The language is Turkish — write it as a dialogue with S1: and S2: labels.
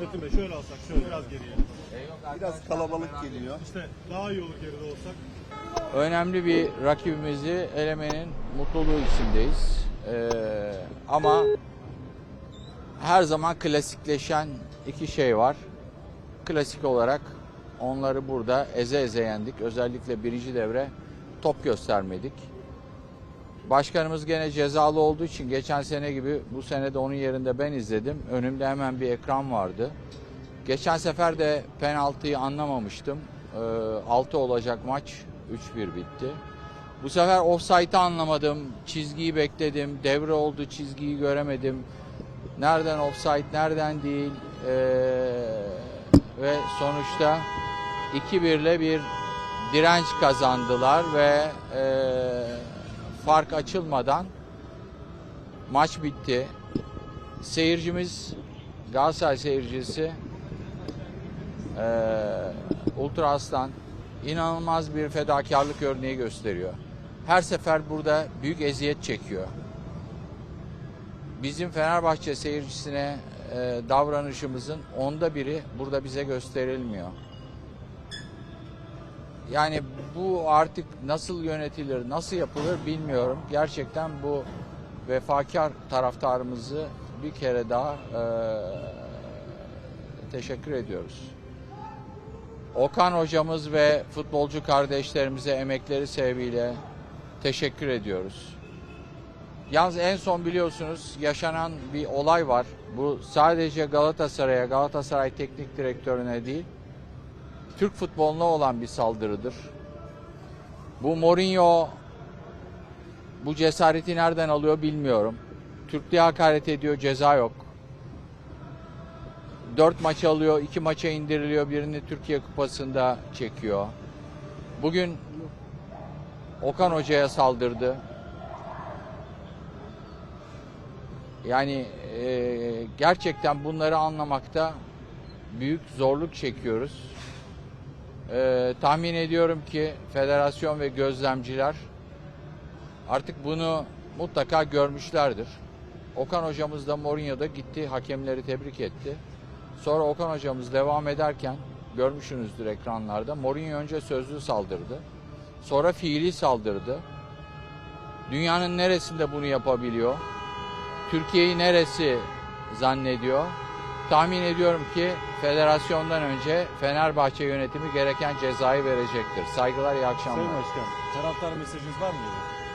S1: Metin Bey şöyle alsak şöyle biraz geriye.
S2: Biraz kalabalık geliyor.
S1: İşte daha iyi olur geride olsak.
S3: Önemli bir rakibimizi elemenin mutluluğu içindeyiz. Ee, ama her zaman klasikleşen iki şey var. Klasik olarak onları burada eze eze yendik. Özellikle birinci devre top göstermedik. Başkanımız gene cezalı olduğu için geçen sene gibi bu sene de onun yerinde ben izledim. Önümde hemen bir ekran vardı. Geçen sefer de penaltıyı anlamamıştım. Ee, 6 olacak maç 3-1 bitti. Bu sefer offside'ı anlamadım. Çizgiyi bekledim. Devre oldu çizgiyi göremedim. Nereden offside nereden değil. Ee, ve sonuçta 2-1 ile bir direnç kazandılar ve ee, fark açılmadan maç bitti. Seyircimiz Galatasaray seyircisi ee, Ultra Aslan inanılmaz bir fedakarlık örneği gösteriyor. Her sefer burada büyük eziyet çekiyor. Bizim Fenerbahçe seyircisine e, davranışımızın onda biri burada bize gösterilmiyor. Yani bu artık nasıl yönetilir, nasıl yapılır bilmiyorum. Gerçekten bu vefakar taraftarımızı bir kere daha e, teşekkür ediyoruz. Okan hocamız ve futbolcu kardeşlerimize emekleri sebebiyle teşekkür ediyoruz. Yalnız en son biliyorsunuz yaşanan bir olay var. Bu sadece Galatasaray'a, Galatasaray Teknik Direktörüne değil, Türk futboluna olan bir saldırıdır. Bu Mourinho bu cesareti nereden alıyor bilmiyorum. Türklüğe hakaret ediyor, ceza yok. Dört maç alıyor, iki maça indiriliyor, birini Türkiye Kupası'nda çekiyor. Bugün Okan Hoca'ya saldırdı. Yani e, gerçekten bunları anlamakta büyük zorluk çekiyoruz. E, tahmin ediyorum ki federasyon ve gözlemciler artık bunu mutlaka görmüşlerdir. Okan hocamız da Mourinho'da gitti hakemleri tebrik etti. Sonra Okan hocamız devam ederken görmüşsünüzdür ekranlarda Mourinho önce sözlü saldırdı. Sonra fiili saldırdı. Dünyanın neresinde bunu yapabiliyor? Türkiye'yi neresi zannediyor? Tahmin ediyorum ki federasyondan önce Fenerbahçe yönetimi gereken cezayı verecektir. Saygılar, iyi akşamlar.
S1: Sayın Başkan taraftar mesajınız var mıydı?